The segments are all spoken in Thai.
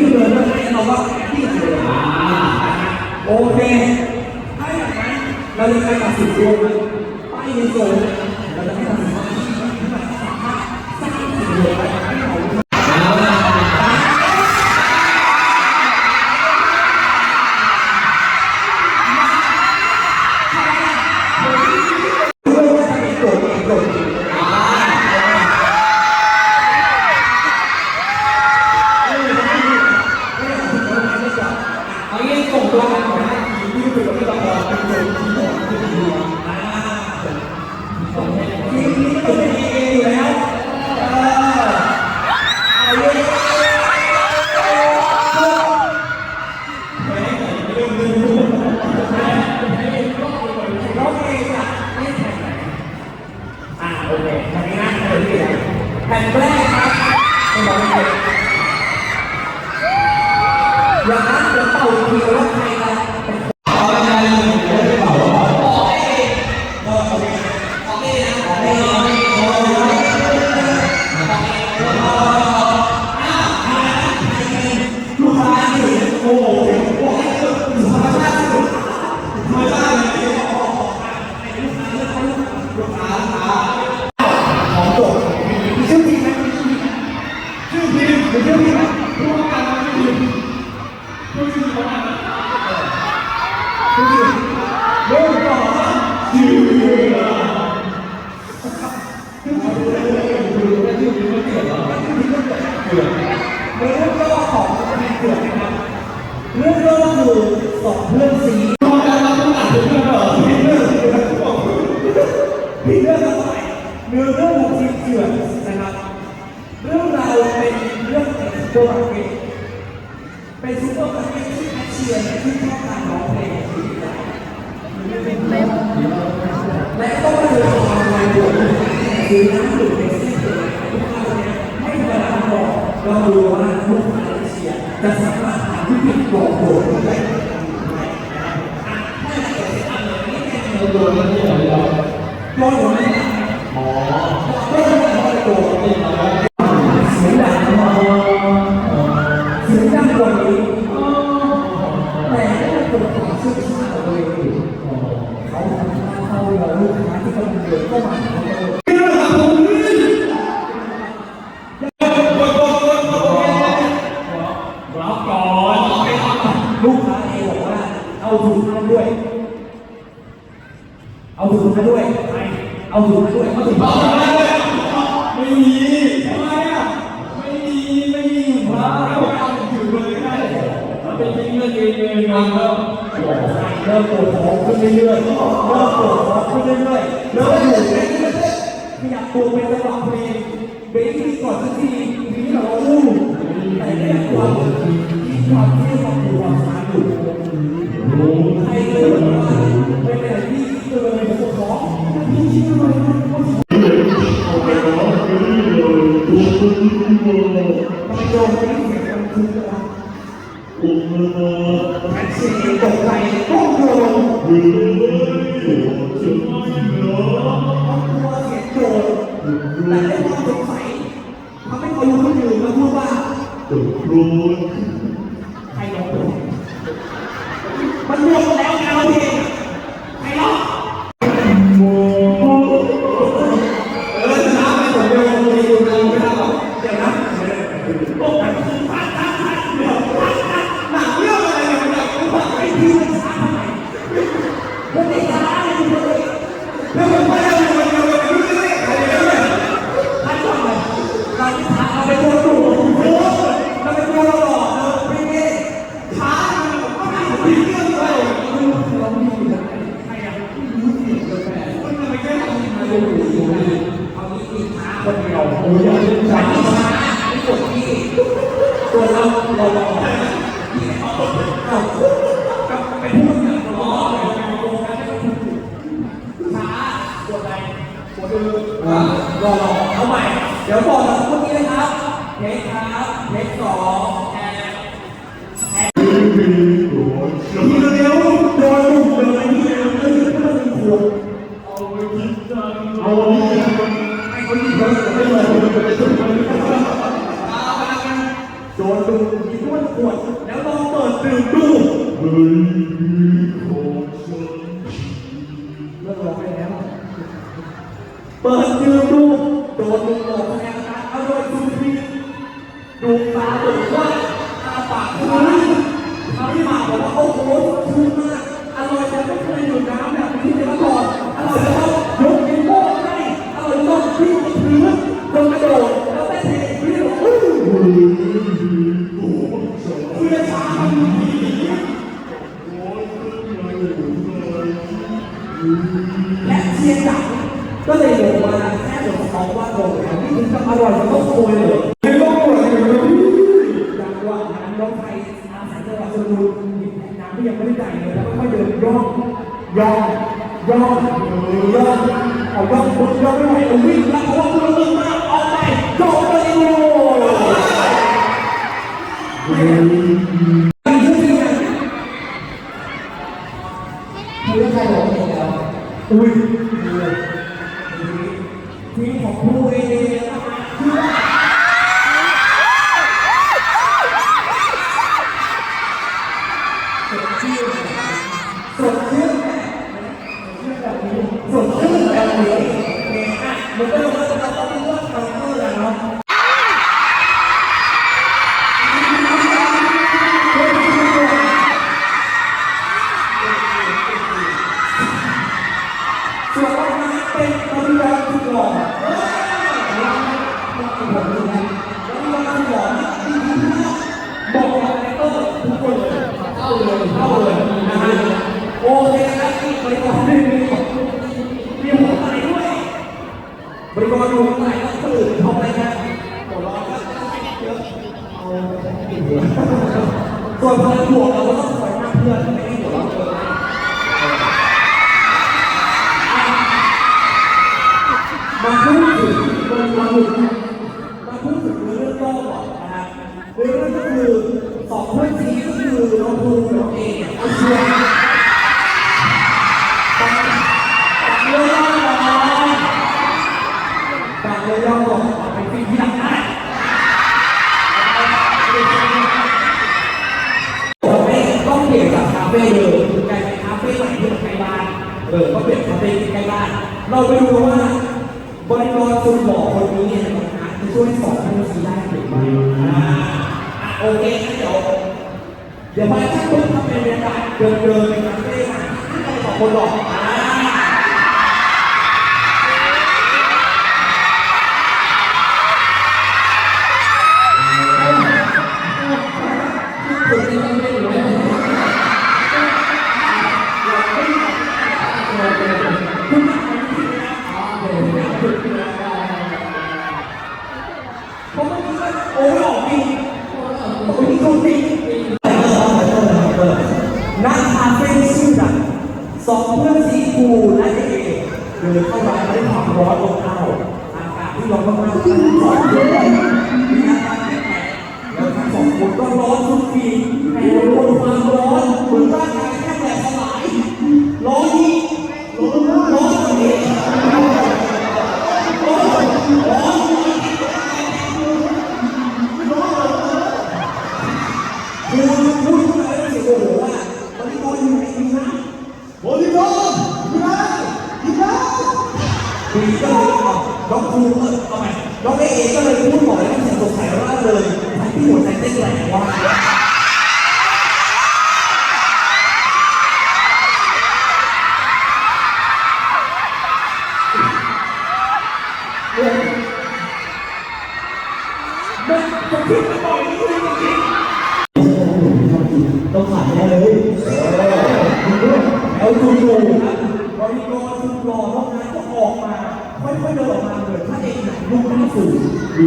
ที่เดินแล้วให้เราว่าที่เดินโอเคถ้าอย่างนั้นเราจะไปตัดสินดวงป้ายในโซนเราจะให้ตัดสิน แผ่นแรกครับเป็นบอกเลยอย่างนั้นเดี๋ยวเป่าอีกทีว่าใครจะเป็นเอาอะไรเลยเป่าโอเคโอเคโอเคนะโอเคลูกค้าอยู่โอ้โหโอ้โหธรรมชาติสุดธรรมชาติเลยลูกค้าของ รื่องของซูเปอร์ฟิตเป็นซูเปอร์มาร์เก็ตที่แอคเชียร์ที่ชอบการร้องเพลงที่ดีและต้องมาเดินทางในบวกคือน้ำดื่มในเส้นเลือดลูกค้าคนนี้ไม่ธรรมดาพอกเราดูว่าลูกค้าแอเชียจะสามารถหาวิธีปลอกโปร่งได้โดนมันที่ไหนเราโดน ลูกค้าเองบอกว่าเอาถุงมาด้วย เอาถุงมาด้วยเอาถุงมาด้วยเอาถุงมาด้วยไม่มีทำไมอะไม่มีไม่มีพระเราเอาอยู่เลยได้มันเป็นจริงเรื่องเองเองนะครับเริ่มปวดท้องขึ้นเรื่อยๆเริ่มปวดท้องขึ้นเรื่อยๆเริ่มอยู่ในเรื่อยๆขยับตัวเป็นจังหวะเพลงเบรกที่ก่อนสักทีทีเราอู้แต่ได้ความความที่ความผูกความ ใค อ่ารอรอเอาใหม่ เดี๋ยวบอกกับพวกนี้นะครับเทคครับเทคสองแอนแอนทีเร็วโดนลุกเลยทีเร็วๆแล้วยืนขึ้นมาหนึ่งขวดเอาไปคิดจังเอาไอ้คนที่โดนไม่เลยโดนลุกทีเม้วนขวดแล้วลองเปิดดื่มดูเเปิดดื่มดูโดนลุงหลอกแทนการอร่อยสุดที่ดูตาเบิกว่าตาปากค้างทำให้มาบอกว่าโอ้โหชื่นมากอร่อยแต่ไม่เคยดื่มน้ำแบบนี้มาก่อนอร่อยแต่ว่ายกนิ้วโป้งให้อร่อยจนที่พื้นจนกระโดดแล้วเต้นเพลงพี่บอกอู้เพื่อนช้ามันและเชียร์จับ ก็เลยลงมาแค่หลงท้องว่าลงแล้วนี่คืออร่อยจนต้องโวยเลยไม่ต้องโวยเลยจังหวะนั้นน้องไทยอาศัยจังหวะสนุกหยิบแผ่นน้ำที่ยังไม่ได้จ่เลยแล้วก็ค่อยเดินย่องย่องย่องย่องเอาย่องคุณย่องไม่ไหวเอาวิ่งแล้วเพราะว่าคุณตึงมากออกไปโดดไปโอ้ยนี่คือไงคือใครบอกเองแล้วอุ้ย วนพลังบวกเราก็ต้องคอยมาเพื่อนไม่ให้หัวเราะเกินมาพูดถึงคนมาหนุนมาพูดถึงเรื่องย่อก่อนนะฮะเรื่องก็คือสองเพื่อนซีก็คือน้องภูมิน้องเอเอาชวนตัดตัดเรื่องย่อก่อนตัดเรื่องย่อก่อนานเร สองเพื่อนซีกูและเอเดินเข้าร้านด้วยความร้อนอบอ้าวอากาศที่ร้อนมากๆทั้งสองคนมีอาการแปลกๆแล้วทั้งสองคนก็ร้อนสุดขีดแต่บนความร้อนบนร่างกาย อ ไ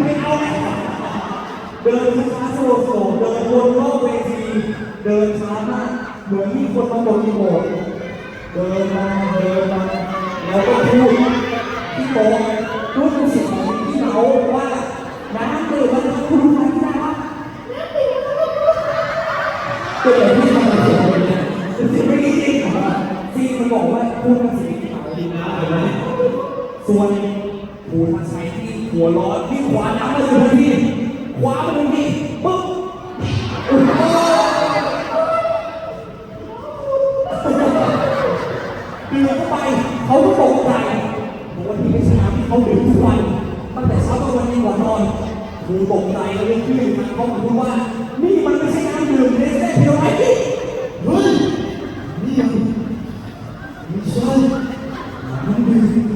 ม่เอาแล้วเดินช้าๆโซโซเดินวนรอบเวทีเดินช้ามากเหมือนมีคนมากดรีโมทเดินมาเดินมาแล้วก็พูดที่โต๊ะพูดเป็นสียงของพี่เขาว่าน้ำตื่นมาแล้วคุณรู้ไหมที่น้ำก็เลยที่ทำมาเสียงอะไรเนี่ยจริงไม่จริงจริงมันบอกว่าพูด ส่วนภูมิชัยที่หัวร้อนพี่ขวาน้ำมาเลยทันทีขวามาทันทีปึ๊บโอ้โหดื่มเข้าไปเขาก็ตกใจบอกว่าที่ไม่ช่น้ำที่เขาดื่มทุกวันตั้งแต่เช้าจนวันย็นก่อนนอนคือตกใจแล้วเรียกชื่อมันเขาบอกว่า นี่มันไม่ใช่น้ำดื่มเนสเล่เพียวไอเฮ้ยนี่มันไม่ใช่น้ำดื่ม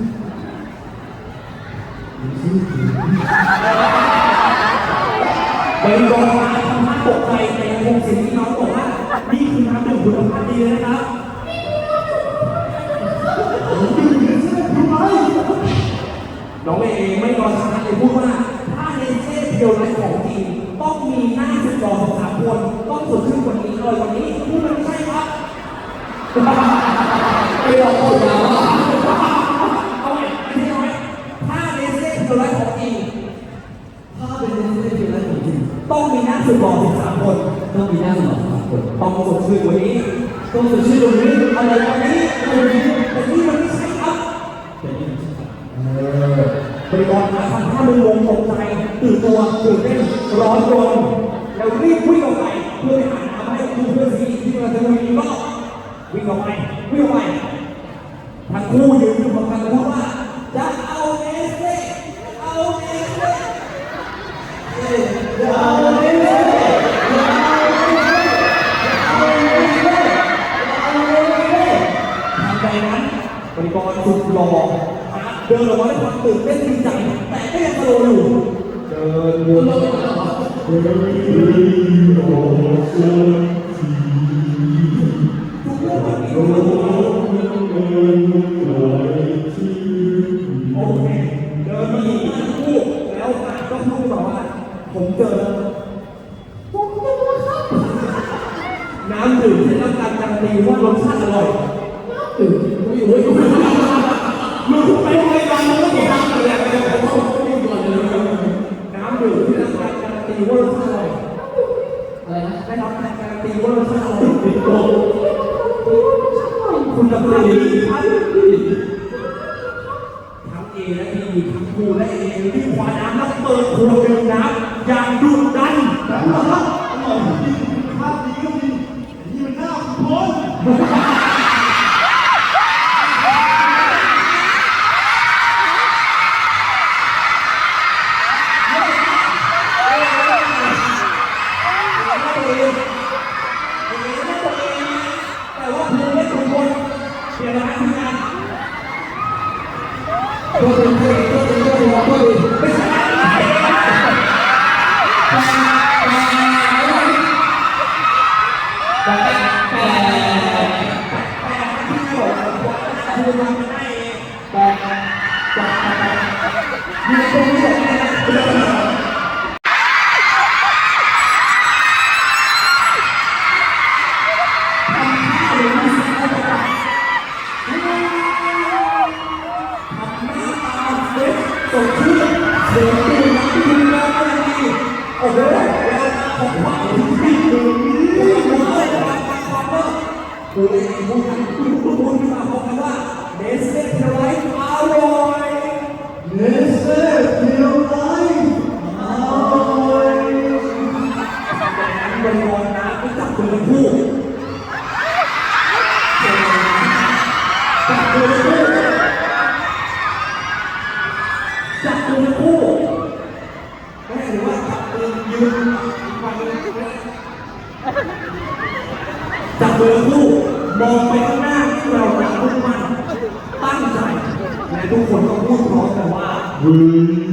เป็นโรงงานทำให้ตกใจแต่ยังคงสิ่งที่น้องบอกว่า นี่คือน้ำดื่มคุณภาพดีเลยนะครับน้องเอง ไม่รอช้าเลยพูดว่าถ้าในเส้นเดียวในของจริงต้องมีหน้าสิบรอสองสามคนต้องสดชื่นกว่านี้เลยวันนี้พูดมันไม่ใช่ครับไม่รอพูดแล้วเอาใหม่อันที่น้อยถ้าในเส้นเดียวในของจริงถ้าเป็นเรื่องที่เป็นเรื่องจริงต้องมีหน้าสุดหล่อถึงสามคนต้องมีหน้าสุดยอของสามคนต้องสดชื่นกว่านี้ต้องสดชื่นกว่านี้อะไรกว่านี้อะไรกว่านี้แต่นี่มันไม่ใช่ ริกรมาทำท่ามึงงงตกใจตื่นตัวตื่นเต้นร้อนรนแล้วรีบวิ่งออกไปเพื่อไปหาน้ำให้คุณเพื่อนสีที่กำลังจะวิ่งอีกรอบวิ่งออกไปวิ่งออกไปทั้งคู่ยืนอยู่บนกันพูดว่าะว่าเนสเล่เอาเนสเล่เอ้ยจะเอาเนสเล่จะเอาเนสเล่เอาเนสเล่เอาเนสเล่ทันใดนั้นบริกรสุดหล่อ เดินออกมาด้วยความตื่นเต้นดีใจแต่ก็ยังกระโดดอยู่เดินวนเดินทุกเรื่องมันมีอยู่โอเคเดินมาอีกทั้งคู่แล้วก็พูดแบบว่าผมเจอผมเจอครับน้ำดื่มที่รับการการันตีว่ารสชาติอร่อยน้ำดื่มไม่อยู่ไม่อยู่ ไปไมึงก็กินน้ำอะไรกันเนี่ยผมก็ไม่ก่อนน้ำดื่มที่รับการการันตีว่ารสชาติอร่อยอะไรนะได้รับกการตีว่ารสชาติอร่อยคุณภาพดีครับทั้งเอและบีทั้งคูและเอที่คว้าน้ำแล้วเปิดครัวเดื่มน้ำ ตัวเป็นตัวเอ โอ้โหแววตาของความที่ดื่มนี่หัวใจจะมาฟังความว่ากูเองพูดกันคุณคุณคุณขึ้นมาบอกกันว่าเนสเล่เทไลฟ์อร่อยเนสเล่เทไลฟ์อร่อยบริวารน้ำก็จับมือทั้จับมือทั้ มือทั้งคู่แม่หรือว่าจับมือยืนอีกฝั่งหนึงจับมือทั้งคู่มองไปข้างหน้าที่เราต่างมุ่งมั่นตั้งใจและทุกคนก็พูดพร้อมกันว่าแ